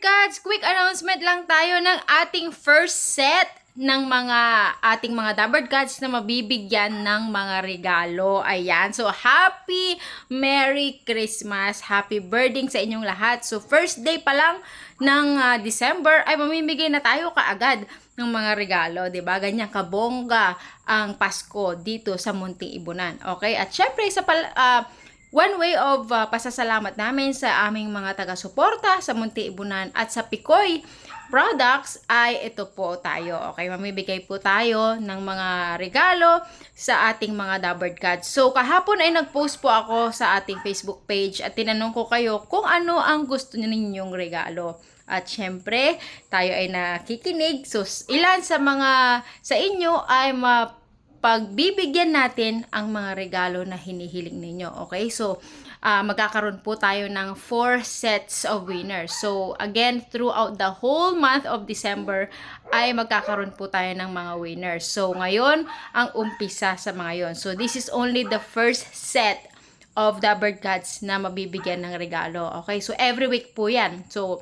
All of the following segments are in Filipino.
Cats, quick announcement lang tayo ng ating first set ng mga ating mga Dabber Cats na mabibigyan ng mga regalo. Ayan. So, happy Merry Christmas. Happy birthday sa inyong lahat. So, first day pa lang ng ah, December ay mamimigay na tayo kaagad ng mga regalo, ba? Ganyan kabongga ang Pasko dito sa Munting Ibunan. Okay? At syempre sa pal- ah, One way of uh, pasasalamat namin sa aming mga taga-suporta sa Munti Ibunan at sa Pikoy products ay ito po tayo. Okay, mamibigay po tayo ng mga regalo sa ating mga Dabbered Cats. So, kahapon ay nag-post po ako sa ating Facebook page at tinanong ko kayo kung ano ang gusto ninyong regalo. At syempre, tayo ay nakikinig. So, ilan sa mga sa inyo ay ma pagbibigyan natin ang mga regalo na hinihiling ninyo. Okay? So, ah, magkakaroon po tayo ng four sets of winners. So, again, throughout the whole month of December, ay magkakaroon po tayo ng mga winners. So, ngayon, ang umpisa sa mga yon. So, this is only the first set of the bird cats na mabibigyan ng regalo. Okay? So, every week po yan. So,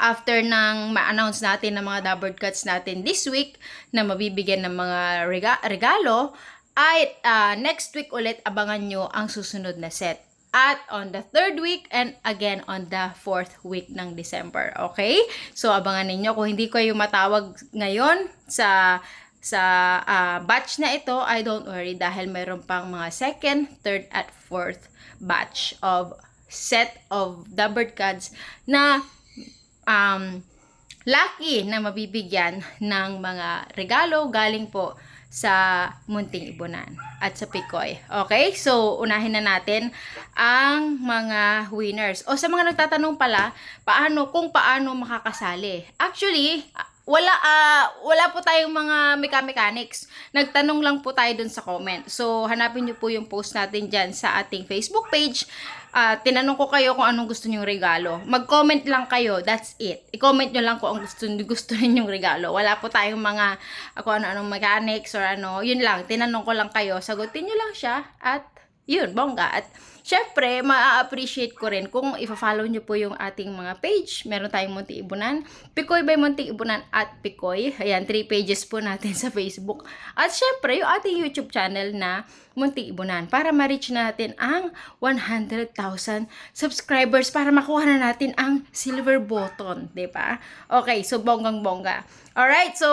after nang ma-announce natin ng mga Dabbered Cuts natin this week na mabibigyan ng mga rega- regalo, ay ah, next week ulit abangan nyo ang susunod na set. At on the third week and again on the fourth week ng December. Okay? So abangan ninyo kung hindi kayo matawag ngayon sa sa ah, batch na ito, I don't worry dahil meron pang mga second, third at fourth batch of set of Dabbered Cuts na um, lucky na mabibigyan ng mga regalo galing po sa Munting Ibunan at sa Pikoy. Okay? So, unahin na natin ang mga winners. O sa mga nagtatanong pala, paano kung paano makakasali. Actually, wala ah, wala po tayong mga mechanics. Nagtanong lang po tayo dun sa comment. So, hanapin niyo po yung post natin dyan sa ating Facebook page. Ah, tinanong ko kayo kung anong gusto niyong regalo. Mag-comment lang kayo, that's it. I-comment nyo lang kung ang gusto, gusto ninyong regalo. Wala po tayong mga ah, kung ano-anong mechanics or ano. Yun lang, tinanong ko lang kayo. Sagutin nyo lang siya at yun, bongga. At syempre, ma-appreciate ko rin kung ifa-follow nyo po yung ating mga page. Meron tayong Munti Ibunan, Pikoy by Munti Ibunan at Pikoy. Ayan, three pages po natin sa Facebook. At syempre, yung ating YouTube channel na Munti Ibunan para ma-reach natin ang 100,000 subscribers para makuha na natin ang silver button, ba? Okay, so bonggang bongga. Alright, so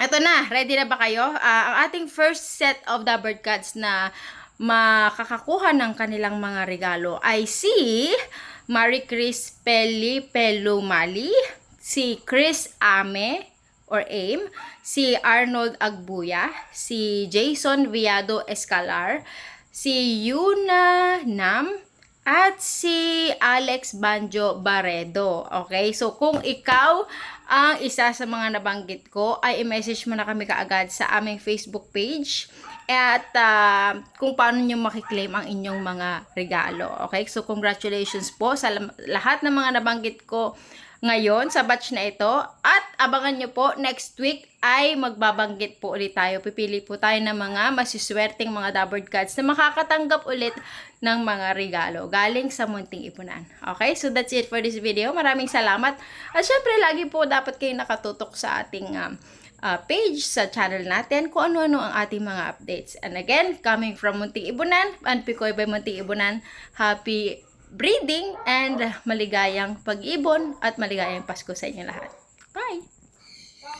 ito na, ready na ba kayo? Ah, ang ating first set of the bird cards na makakakuha ng kanilang mga regalo ay si Marie Chris Peli Pelumali, si Chris Ame or AIM, si Arnold Agbuya, si Jason Viado Escalar, si Yuna Nam, at si Alex Banjo Baredo. Okay? So, kung ikaw ang isa sa mga nabanggit ko, ay i-message mo na kami kaagad sa aming Facebook page at ah, kung paano nyo makiklaim ang inyong mga regalo. Okay? So, congratulations po sa lahat ng mga nabanggit ko ngayon sa batch na ito. At abangan nyo po, next week ay magbabanggit po ulit tayo. Pipili po tayo ng mga masiswerteng mga Dabbered Cats na makakatanggap ulit ng mga regalo galing sa Munting Ipunan. Okay? So that's it for this video. Maraming salamat. At syempre, lagi po dapat kayo nakatutok sa ating um, uh, page sa channel natin kung ano-ano ang ating mga updates. And again, coming from Munting Ibunan and Pikoy by Munting Ibunan, happy breeding and maligayang pag-ibon at maligayang Pasko sa inyo lahat.